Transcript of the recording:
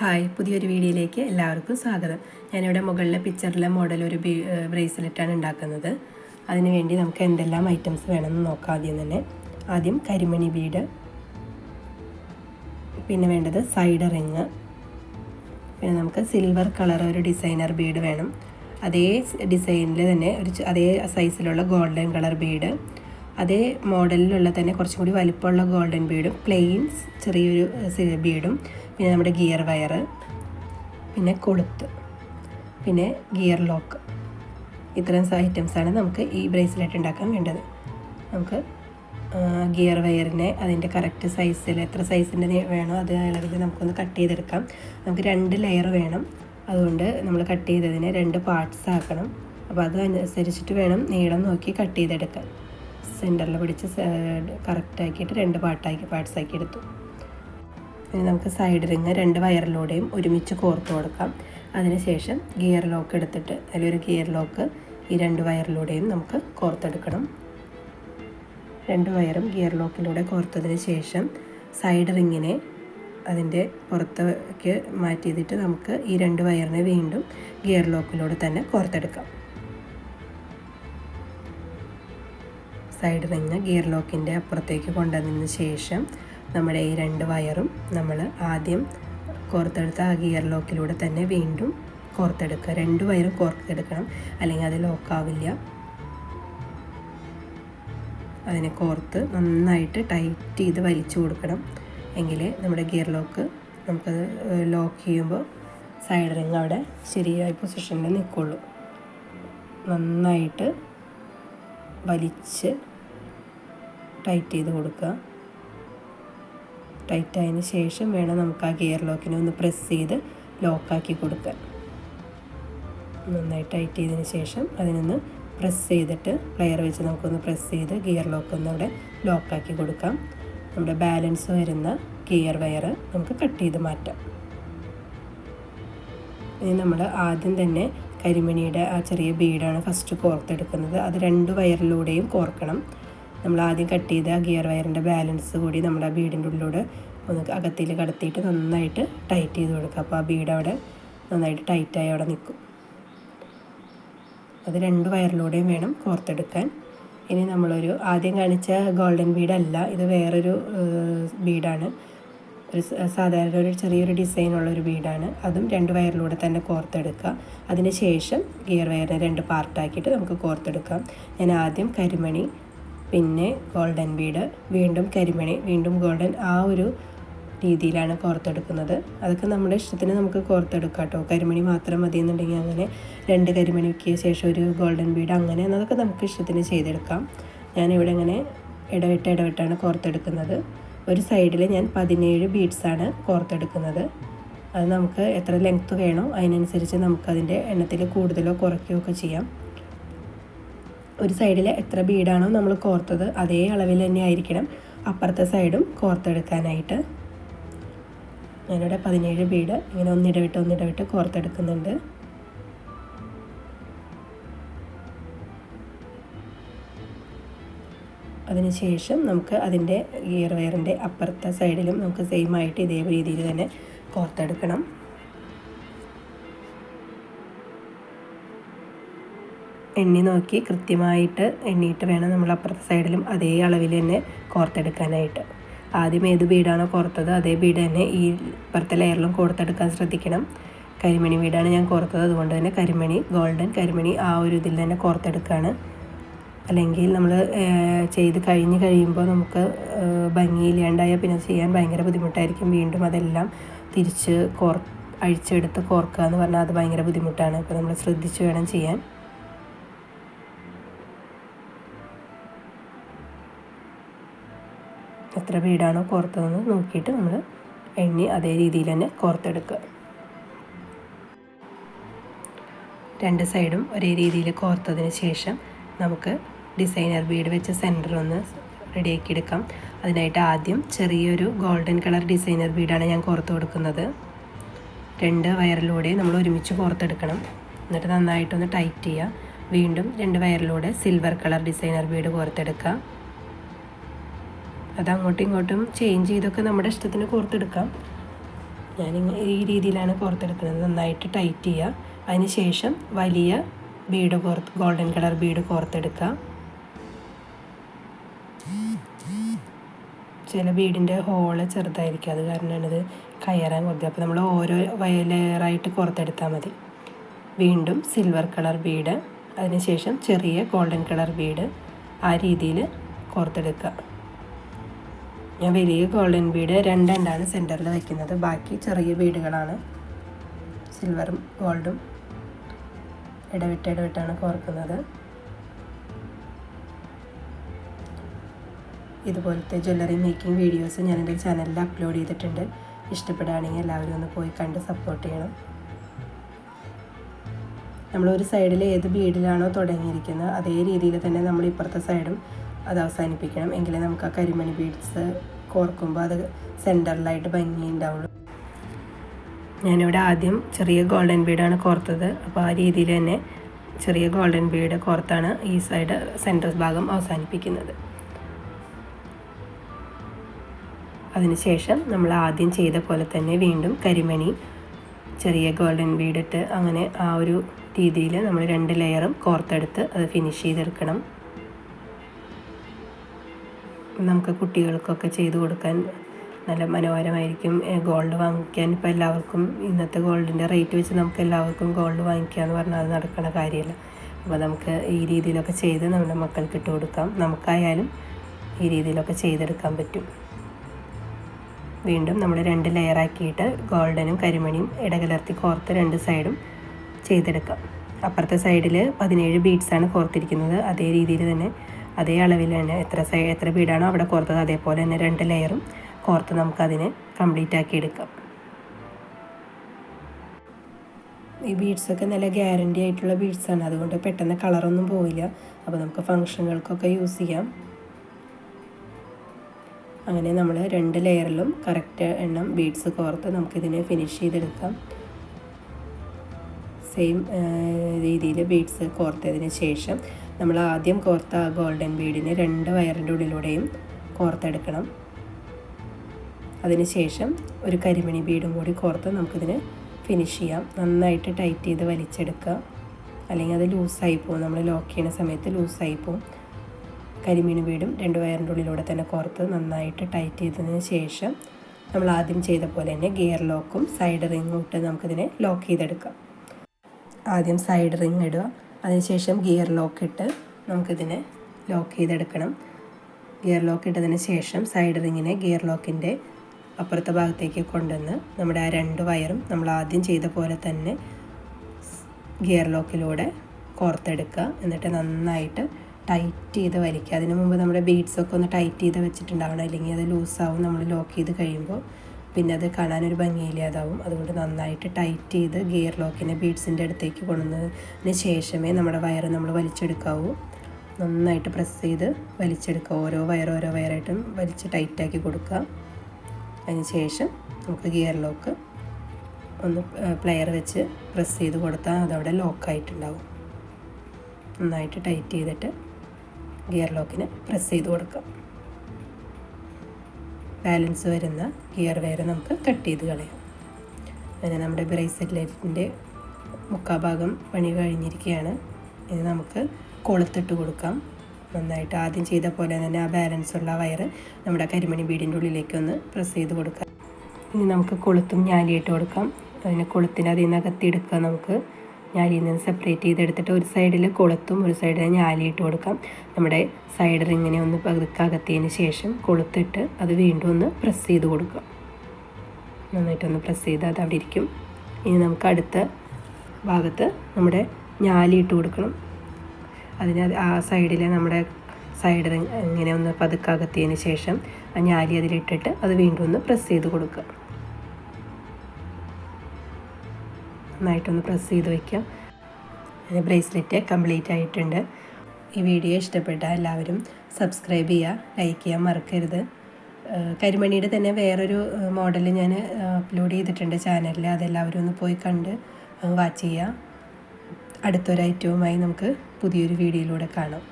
Hi പുതിയൊരു വീഡിയോയിലേക്ക് എല്ലാവർക്കും സ്വാഗതം. ഞാനിവിടെ മുകളിലെ പിക്ചറിലെ മോഡൽ ഒരു ബ്രേസ്ലെറ്റാണ് ഉണ്ടാക്കുന്നത്. അതിനുവേണ്ടി നമുക്ക് എന്തെല്ലാം ഐറ്റംസ് വേണമെന്ന് നോക്കാം ആദ്യം തന്നെ. ആദ്യം കരിമണി ബീഡ് പിന്നെ വേണ്ടത് സൈഡ് റിങ് പിന്നെ നമുക്ക് സിൽവർ കളർ ഒരു ഡിസൈനർ ബീഡ് വേണം. അതേ ഡിസൈനിൽ തന്നെ ഒരു അതേ സൈസിലുള്ള ഗോൾഡൻ കളർ ബീഡ് അതേ മോഡലിലുള്ള തന്നെ കുറച്ചും കൂടി വലിപ്പമുള്ള ഗോൾഡൻ ബീഡും പ്ലെയിൻ ചെറിയൊരു ബീഡും പിന്നെ നമ്മുടെ ഗിയർ വയർ പിന്നെ കൊളുത്ത് പിന്നെ ഗിയർ ലോക്ക്. ഇത്തരം ഐറ്റംസാണ് നമുക്ക് ഈ ബ്രേസ്ലെറ്റ് ഉണ്ടാക്കാൻ വേണ്ടത്. നമുക്ക് ഗിയർ വയറിനെ അതിന്റെ കറക്റ്റ് സൈസിൽ എത്ര സൈസിന്റെ വേണോ അത് അളവിൽ നമുക്കൊന്ന് കട്ട് ചെയ്തെടുക്കാം. നമുക്ക് രണ്ട് ലെയർ വേണം. അതുകൊണ്ട് നമ്മൾ കട്ട് ചെയ്തതിനെ രണ്ട് പാർട്സ് ആക്കണം. അപ്പോൾ അത് അനുസരിച്ചിട്ട് വേണം നീളം നോക്കി കട്ട് ചെയ്തെടുക്കാൻ. സെന്ററിൽ പിടിച്ച് കറക്റ്റ് ആക്കിയിട്ട് രണ്ട് പാർട്ടാക്കി പാർട്സ് ആക്കി എടുത്തു. ഇനി നമുക്ക് സൈഡ് റിങ് രണ്ട് വയറിലൂടെയും ഒരുമിച്ച് കോർത്ത് കൊടുക്കാം. അതിനുശേഷം ഗിയർ ലോക്ക് എടുത്തിട്ട് അതിലൊരു ഗിയർ ലോക്ക് ഈ രണ്ട് വയറിലൂടെയും നമുക്ക് കോർത്തെടുക്കണം. രണ്ട് വയറും ഗിയർ ലോക്കിലൂടെ കോർത്തതിന് ശേഷം സൈഡ് റിങ്ങിനെ അതിന്റെ പുറത്തേക്ക് മാറ്റിയിട്ട് നമുക്ക് ഈ രണ്ട് വയറിനെ വീണ്ടും ഗിയർ ലോക്കിലൂടെ തന്നെ കോർത്തെടുക്കാം. സൈഡ് റിങ് ഗിയർ ലോക്കിന്റെ അപ്പുറത്തേക്ക് കൊണ്ടുവന്നതിന് ശേഷം നമ്മുടെ ഈ രണ്ട് വയറും നമ്മൾ ആദ്യം കോർത്തെടുത്ത ആ ഗിയർ ലോക്കിലൂടെ തന്നെ വീണ്ടും കോർത്തെടുക്കുക. രണ്ട് വയറും കോർത്തെടുക്കണം. അല്ലെങ്കിൽ അത് ലോക്കാവില്ല. അതിനെ കോർത്ത് നന്നായിട്ട് ടൈറ്റ് ചെയ്ത് വലിച്ചു കൊടുക്കണം. എങ്കിൽ നമ്മുടെ ഗിയർ ലോക്ക് നമുക്കത് ലോക്ക് ചെയ്യുമ്പോൾ സൈഡ് റിങ് അവിടെ ശരിയായ പൊസിഷനിൽ നിൽക്കുള്ളൂ. നന്നായിട്ട് വലിച്ച് ടൈറ്റ് ചെയ്ത് കൊടുക്കുക. ടൈറ്റ് ആയതിന് ശേഷം വേണം നമുക്ക് ആ ഗിയർ ലോക്കിനെ ഒന്ന് പ്രസ് ചെയ്ത് ലോക്കാക്കി കൊടുക്കാൻ. നന്നായി ടൈറ്റ് ചെയ്തതിന് ശേഷം അതിനൊന്ന് പ്രസ് ചെയ്തിട്ട് പ്ലെയർ വെച്ച് നമുക്കൊന്ന് പ്രസ് ചെയ്ത് ഗിയർ ലോക്ക് ഒന്ന് അവിടെ ലോക്കാക്കി കൊടുക്കാം. നമ്മുടെ ബാലൻസ് വരുന്ന ഗിയർ വയർ നമുക്ക് കട്ട് ചെയ്ത് മാറ്റാം. ഇനി നമ്മൾ ആദ്യം തന്നെ കരിമണിയുടെ ആ ചെറിയ ബീഡാണ് ഫസ്റ്റ് കോർത്തെടുക്കുന്നത്. അത് രണ്ട് വയറിലൂടെയും കോർക്കണം. നമ്മൾ ആദ്യം കട്ട് ചെയ്ത ഗിയർ വയറിന്റെ ബാലൻസ് കൂടി നമ്മുടെ ബീഡിന്റെ ഉള്ളിലൂടെ ഒന്ന് അകത്തിൽ കടത്തിയിട്ട് നന്നായിട്ട് ടൈറ്റ് ചെയ്ത് കൊടുക്കുക. അപ്പോൾ ആ ബീഡ് അവിടെ നന്നായിട്ട് ടൈറ്റായി അവിടെ നിൽക്കും. അത് രണ്ട് വയറിലൂടെയും വേണം കോർത്തെടുക്കാൻ. ഇനി നമ്മളൊരു ആദ്യം കാണിച്ച ഗോൾഡൻ ബീഡല്ല ഇത് വേറൊരു ബീഡാണ് ഒരു സാധാരണ ഒരു ചെറിയൊരു ഡിസൈനുള്ള ഒരു ബീഡാണ് അതും രണ്ട് വയറിലൂടെ തന്നെ കോർത്തെടുക്കുക. അതിന് ശേഷം ഗിയർ വയറിനെ രണ്ട് പാർട്ടാക്കിയിട്ട് നമുക്ക് കോർത്തെടുക്കാം. ഞാൻ ആദ്യം കരിമണി പിന്നെ ഗോൾഡൻ ബീഡ് വീണ്ടും കരിമണി വീണ്ടും ഗോൾഡൻ ആ ഒരു രീതിയിലാണ് കോർത്തെടുക്കുന്നത്. അതൊക്കെ നമ്മുടെ ഇഷ്ടത്തിന് നമുക്ക് കോർത്തെടുക്കാം കേട്ടോ. കരിമണി മാത്രം മതി എന്നുണ്ടെങ്കിൽ അങ്ങനെ രണ്ട് കരിമണിക്ക് ശേഷം ഒരു ഗോൾഡൻ ബീഡ് അങ്ങനെ അതൊക്കെ നമുക്ക് ഇഷ്ടത്തിന് ചെയ്തെടുക്കാം. ഞാനിവിടെ ഇങ്ങനെ ഇടവിട്ട് ഇടവിട്ടാണ് കോർത്തെടുക്കുന്നത്. ഒരു സൈഡിൽ ഞാൻ പതിനേഴ് ബീഡ്സാണ് കോർത്തെടുക്കുന്നത്. അത് നമുക്ക് എത്ര ലെങ്ത്ത് വേണോ അതിനനുസരിച്ച് നമുക്കതിന്റെ എണ്ണത്തിൽ കൂടുതലോ കുറയ്ക്കുകയോ ഒക്കെ ചെയ്യാം. ഒരു സൈഡിൽ എത്ര ബീഡാണോ നമ്മൾ കോർത്തത് അതേ അളവിൽ തന്നെ ആയിരിക്കണം. അപ്പുറത്തെ സൈഡും കോർത്തെടുക്കാനായിട്ട്. ഞാനിവിടെ പതിനേഴ് ബീഡ് ഇങ്ങനെ ഒന്നിടവിട്ട് ഒന്നിടവിട്ട് കോർത്തെടുക്കുന്നുണ്ട്. അതിനുശേഷം നമുക്ക് അതിന്റെ ഗിയർ വയറിന്റെ അപ്പുറത്തെ സൈഡിലും നമുക്ക് സെയിം ആയിട്ട് ഇതേ രീതിയിൽ തന്നെ കോർത്തെടുക്കണം. എണ്ണി നോക്കി കൃത്യമായിട്ട് എണ്ണിയിട്ട് വേണം നമ്മൾ അപ്പുറത്തെ സൈഡിലും അതേ അളവിൽ തന്നെ കോർത്തെടുക്കാനായിട്ട്. ആദ്യം ഏത് ബീഡാണോ കോർത്തത് അതേ ബീഡ് തന്നെ ഈ ഇപ്പുറത്തെ ലെയറിലും കോർത്തെടുക്കാൻ ശ്രദ്ധിക്കണം. കരിമണി ബീഡാണ് ഞാൻ കോർത്തത്. അതുകൊണ്ട് തന്നെ കരിമണി ഗോൾഡൻ കരിമണി ആ ഒരു ഇതിൽ തന്നെ കോർത്തെടുക്കുകയാണ് അല്ലെങ്കിൽ നമ്മൾ ചെയ്ത് കഴിഞ്ഞ് കഴിയുമ്പോൾ നമുക്ക് ഭംഗിയില്ലാണ്ടായാൽ പിന്നെ ചെയ്യാൻ ഭയങ്കര ബുദ്ധിമുട്ടായിരിക്കും. വീണ്ടും അതെല്ലാം തിരിച്ച് കോർ അഴിച്ചെടുത്ത് കോർക്കുക എന്ന് പറഞ്ഞാൽ അത് ഭയങ്കര ബുദ്ധിമുട്ടാണ്. അപ്പോൾ നമ്മൾ ശ്രദ്ധിച്ച് വേണം ചെയ്യാൻ. എത്ര വീടാണോ കോർത്തതെന്ന് നോക്കിയിട്ട് നമ്മൾ എണ്ണി അതേ രീതിയിൽ തന്നെ കോർത്തെടുക്കുക. രണ്ട് സൈഡും ഒരേ രീതിയിൽ കോർത്തതിന് ശേഷം നമുക്ക് ഡിസൈനർ ബീഡ് വെച്ച് സെന്റർ ഒന്ന് റെഡിയാക്കി എടുക്കാം. അതിനായിട്ട് ആദ്യം ചെറിയൊരു ഗോൾഡൻ കളർ ഡിസൈനർ ബീഡാണ് ഞാൻ കോർത്ത് കൊടുക്കുന്നത്. രണ്ട് വയറിലൂടെ നമ്മൾ ഒരുമിച്ച് കോർത്തെടുക്കണം. എന്നിട്ട് നന്നായിട്ടൊന്ന് ടൈറ്റ് ചെയ്യുക. വീണ്ടും രണ്ട് വയറിലൂടെ സിൽവർ കളർ ഡിസൈനർ ബീഡ് കോർത്തെടുക്കുക. അത് അങ്ങോട്ടും ഇങ്ങോട്ടും ചേഞ്ച് ചെയ്തൊക്കെ നമ്മുടെ ഇഷ്ടത്തിന് കോർത്തെടുക്കാം. ഞാൻ ഈ രീതിയിലാണ് കോർത്തെടുക്കുന്നത്. നന്നായിട്ട് ടൈറ്റ് ചെയ്യുക അതിന് ശേഷം വലിയ ബീഡ് കോർത്ത് ഗോൾഡൻ കളർ ബീഡ് കോർത്തെടുക്കുക ചില ബീഡിന്റെ ഹോൾ ചെറുതായിരിക്കും. അത് കാരണമാണിത് കയറാൻ കൊടുത്തത് അപ്പോൾ നമ്മൾ ഓരോ ലെയറായിട്ട് കോർത്തെടുത്താൽ മതി. വീണ്ടും സിൽവർ കളർ ബീഡ് അതിനുശേഷം ചെറിയ ഗോൾഡൻ കളർ ബീഡ് ആ രീതിയിൽ കോർത്തെടുക്കുക ഞാൻ വലിയ ഗോൾഡൻ ബീഡ് രണ്ടെണ്ണമാണ് സെന്ററിൽ വയ്ക്കുന്നത് ബാക്കി ചെറിയ ബീഡുകളാണ്. സിൽവറും ഗോൾഡും ഇടവിട്ട് ഇടവിട്ടാണ് കോർക്കുന്നത്. ഇതുപോലത്തെ ജ്വല്ലറി മേക്കിംഗ് വീഡിയോസ് ഞാൻ എന്റെ ചാനലിൽ അപ്ലോഡ് ചെയ്തിട്ടുണ്ട്. ഇഷ്ടപ്പെടുകയാണെങ്കിൽ എല്ലാവരും ഒന്ന് പോയി കണ്ട് സപ്പോർട്ട് ചെയ്യണം. നമ്മൾ ഒരു സൈഡിൽ ഏത് ബീഡിലാണോ തുടങ്ങിയിരിക്കുന്നത് അതേ രീതിയിൽ തന്നെ നമ്മൾ ഇപ്പുറത്തെ സൈഡും അത് അവസാനിപ്പിക്കണം. എങ്കിലേ നമുക്ക് ആ കരിമണി ബീഡ്സ് കോർക്കുമ്പോൾ അത് സെന്ററിലായിട്ട് ഭംഗി ഉണ്ടാവുള്ളൂ ഞാനിവിടെ ആദ്യം ചെറിയ ഗോൾഡൻ ബീഡാണ് കോർത്തത്. അപ്പോൾ ആ രീതിയിൽ തന്നെ ചെറിയ ഗോൾഡൻ ബീഡ് കോർത്താണ് ഈ സൈഡ് സെന്റർ ഭാഗം അവസാനിപ്പിക്കുന്നത്. അതിനുശേഷം നമ്മൾ ആദ്യം ചെയ്ത പോലെ തന്നെ വീണ്ടും കരിമണി ചെറിയ ഗോൾഡൻ ബീഡിട്ട് അങ്ങനെ ആ ഒരു രീതിയിൽ നമ്മൾ രണ്ട് ലെയറും കോർത്തെടുത്ത് അത് ഫിനിഷ് ചെയ്തെടുക്കണം. നമുക്ക് കുട്ടികൾക്കൊക്കെ ചെയ്ത് കൊടുക്കാൻ നല്ല മനോഹരമായിരിക്കും. ഗോൾഡ് വാങ്ങിക്കാൻ ഇപ്പോൾ എല്ലാവർക്കും ഇന്നത്തെ ഗോൾഡിന്റെ റേറ്റ് വെച്ച് നമുക്ക് എല്ലാവർക്കും ഗോൾഡ് വാങ്ങിക്കുക എന്ന് പറഞ്ഞാൽ അത് നടക്കുന്ന കാര്യമല്ല. അപ്പോൾ നമുക്ക് ഈ രീതിയിലൊക്കെ ചെയ്ത് നമ്മുടെ മക്കൾക്ക് ഇട്ട് കൊടുക്കാം. നമുക്കായാലും ഈ രീതിയിലൊക്കെ ചെയ്തെടുക്കാൻ പറ്റും. വീണ്ടും നമ്മൾ രണ്ട് ലെയറാക്കിയിട്ട് ഗോൾഡനും കരിമണിയും ഇടകലർത്തി കോർത്ത് രണ്ട് സൈഡും ചെയ്തെടുക്കാം. അപ്പുറത്തെ സൈഡിൽ പതിനേഴ് ബീഡ്സാണ് കോർത്തിരിക്കുന്നത്. അതേ രീതിയിൽ തന്നെ അതേ അളവിൽ തന്നെ എത്ര സൈ എത്ര ബീഡാണോ അവിടെ കോർത്തത് അതേപോലെ തന്നെ രണ്ട് ലെയറും കോർത്ത് നമുക്കതിനെ കംപ്ലീറ്റ് ആക്കി എടുക്കാം. ഈ ബീഡ്സൊക്കെ നല്ല ഗ്യാരണ്ടി ആയിട്ടുള്ള ബീഡ്സാണ്. അതുകൊണ്ട് പെട്ടെന്ന് കളറൊന്നും പോവില്ല. അപ്പോൾ നമുക്ക് ഫങ്ഷനുകൾക്കൊക്കെ യൂസ് ചെയ്യാം. അങ്ങനെ നമ്മൾ രണ്ട് ലെയറിലും കറക്റ്റ് എണ്ണം ബീഡ്സ് കോർത്ത് നമുക്കിതിനെ ഫിനിഷ് ചെയ്തെടുക്കാം. സെയിം രീതിയിൽ ബീഡ്സ് കോർത്തതിന് ശേഷം നമ്മൾ ആദ്യം കോർത്ത ഗോൾഡൻ ബീഡിനെ രണ്ട് വയറിന്റെ ഉള്ളിലൂടെയും കോർത്തെടുക്കണം. അതിനുശേഷം ഒരു കരിമണി ബീഡും കൂടി കോർത്ത് നമുക്കിതിന് ഫിനിഷ് ചെയ്യാം. നന്നായിട്ട് ടൈറ്റ് ചെയ്ത് വലിച്ചെടുക്കുക. അല്ലെങ്കിൽ അത് ലൂസായി പോകും നമ്മൾ ലോക്ക് ചെയ്യുന്ന സമയത്ത് ലൂസായി പോകും കരിമീൻ വീടും രണ്ട് വയറിന്റെ ഉള്ളിലൂടെ തന്നെ കോർത്ത് നന്നായിട്ട് ടൈറ്റ് ചെയ്തതിന് ശേഷം നമ്മൾ ആദ്യം ചെയ്ത പോലെ തന്നെ ഗിയർ ലോക്കും സൈഡ് റിങ്ങും ഇട്ട് നമുക്കിതിനെ ലോക്ക് ചെയ്തെടുക്കാം. ആദ്യം സൈഡ് റിങ് ഇടുക. അതിനുശേഷം ഗിയർ ലോക്ക് ഇട്ട് നമുക്കിതിനെ ലോക്ക് ചെയ്തെടുക്കണം. ഗിയർ ലോക്ക് ഇട്ടതിന് ശേഷം സൈഡ് റിങ്ങിനെ ഗിയർ ലോക്കിന്റെ അപ്പുറത്തെ ഭാഗത്തേക്ക് കൊണ്ടുവന്ന് നമ്മുടെ ആ രണ്ട് വയറും നമ്മൾ ആദ്യം ചെയ്ത പോലെ തന്നെ ഗിയർ ലോക്കിലൂടെ കോർത്തെടുക്കുക. എന്നിട്ട് നന്നായിട്ട് ടൈറ്റ് ചെയ്ത് വലിക്കുക. അതിന് മുമ്പ് നമ്മുടെ ബീഡ്സൊക്കെ ഒന്ന് ടൈറ്റ് ചെയ്ത് വെച്ചിട്ടുണ്ടാവണം. അല്ലെങ്കിൽ അത് ലൂസാവും. നമ്മൾ ലോക്ക് ചെയ്ത് കഴിയുമ്പോൾ പിന്നെ അത് കാണാൻ ഒരു ഭംഗിയില്ലാതാവും അതുകൊണ്ട് നന്നായിട്ട് ടൈറ്റ് ചെയ്ത് ഗിയർ ലോക്കിനെ ബീഡ്സിന്റെ അടുത്തേക്ക് കൊണ്ടുവന്നതിന് ശേഷമേ നമ്മുടെ വയറ് നമ്മൾ വലിച്ചെടുക്കാവൂ. നന്നായിട്ട് പ്രസ് ചെയ്ത് വലിച്ചെടുക്കുക. ഓരോ വയർ ഓരോ വയറായിട്ടും വലിച്ച് ടൈറ്റാക്കി കൊടുക്കുക. അതിന് ശേഷം നമുക്ക് ഗിയർ ലോക്ക് ഒന്ന് പ്ലെയർ വെച്ച് പ്രസ് ചെയ്ത് കൊടുത്താൽ അതവിടെ ലോക്കായിട്ടുണ്ടാവും നന്നായിട്ട് ടൈറ്റ് ചെയ്തിട്ട് ഗിയർ ലോക്കിന് പ്രസ് ചെയ്ത് കൊടുക്കാം. ബാലൻസ് വരുന്ന ഗിയർ വയർ നമുക്ക് കട്ട് ചെയ്ത് കളയാം. അങ്ങനെ നമ്മുടെ ബ്രേസ്ലെറ്റിന്റെ മുക്കാഭാഗം പണി കഴിഞ്ഞിരിക്കുകയാണ്. ഇത് നമുക്ക് കൊളുത്തിട്ട് കൊടുക്കാം. നന്നായിട്ട് ആദ്യം ചെയ്ത പോലെ തന്നെ ആ ബാലൻസ് ഉള്ള വയർ നമ്മുടെ കരിമണി ബീഡിന്റെ ഉള്ളിലേക്ക് ഒന്ന് പ്രസ് ചെയ്ത് കൊടുക്കാം. ഇനി നമുക്ക് കൊളുത്തും ഞാലിയിട്ട് കൊടുക്കാം. അതിന് കൊളുത്തിന് അതിൽ നിന്ന് അകത്തിയെടുക്കാം നമുക്ക്. ഞാലിയിൽ നിന്ന് സെപ്പറേറ്റ് ചെയ്തെടുത്തിട്ട് ഒരു സൈഡിൽ കൊളുത്തും ഒരു സൈഡിൽ ഇട്ട് കൊടുക്കാം. നമ്മുടെ സൈഡിൽ ഇങ്ങനെ ഒന്ന് പതുക്കെ ശേഷം കൊളുത്തിട്ട് അത് വീണ്ടും ഒന്ന് പ്രസ് ചെയ്ത് കൊടുക്കാം നന്നായിട്ടൊന്ന് പ്രസ് ചെയ്ത് അത് അവിടെ ഇരിക്കും. ഇനി നമുക്ക് അടുത്ത ഭാഗത്ത് നമ്മുടെ ഞാലി ഇട്ട് കൊടുക്കണം. അതിന് ആ സൈഡിൽ നമ്മുടെ സൈഡിൽ ഇങ്ങനെ ഒന്ന് പതുക്കകത്തിയതിന് ശേഷം ആ ഞാലി അതിലിട്ടിട്ട് അത് വീണ്ടും ഒന്ന് പ്രസ് ചെയ്ത് കൊടുക്കുക. നന്നായിട്ടൊന്ന് പ്രസ് ചെയ്ത് വയ്ക്കാം അതിന്റെ ബ്രേസ്ലെറ്റ് കംപ്ലീറ്റ് ആയിട്ടുണ്ട്. ഈ വീഡിയോ ഇഷ്ടപ്പെട്ട എല്ലാവരും സബ്സ്ക്രൈബ് ചെയ്യുക ലൈക്ക് ചെയ്യാൻ മറക്കരുത്. കരിമണിയുടെ തന്നെ വേറൊരു മോഡൽ ഞാൻ അപ്ലോഡ് ചെയ്തിട്ടുണ്ട് ചാനലിൽ അതെല്ലാവരും ഒന്ന് പോയി കണ്ട് വാച്ച് ചെയ്യുക. അടുത്തൊരു ഐറ്റവുമായി നമുക്ക് പുതിയൊരു വീഡിയോയിലൂടെ കാണാം.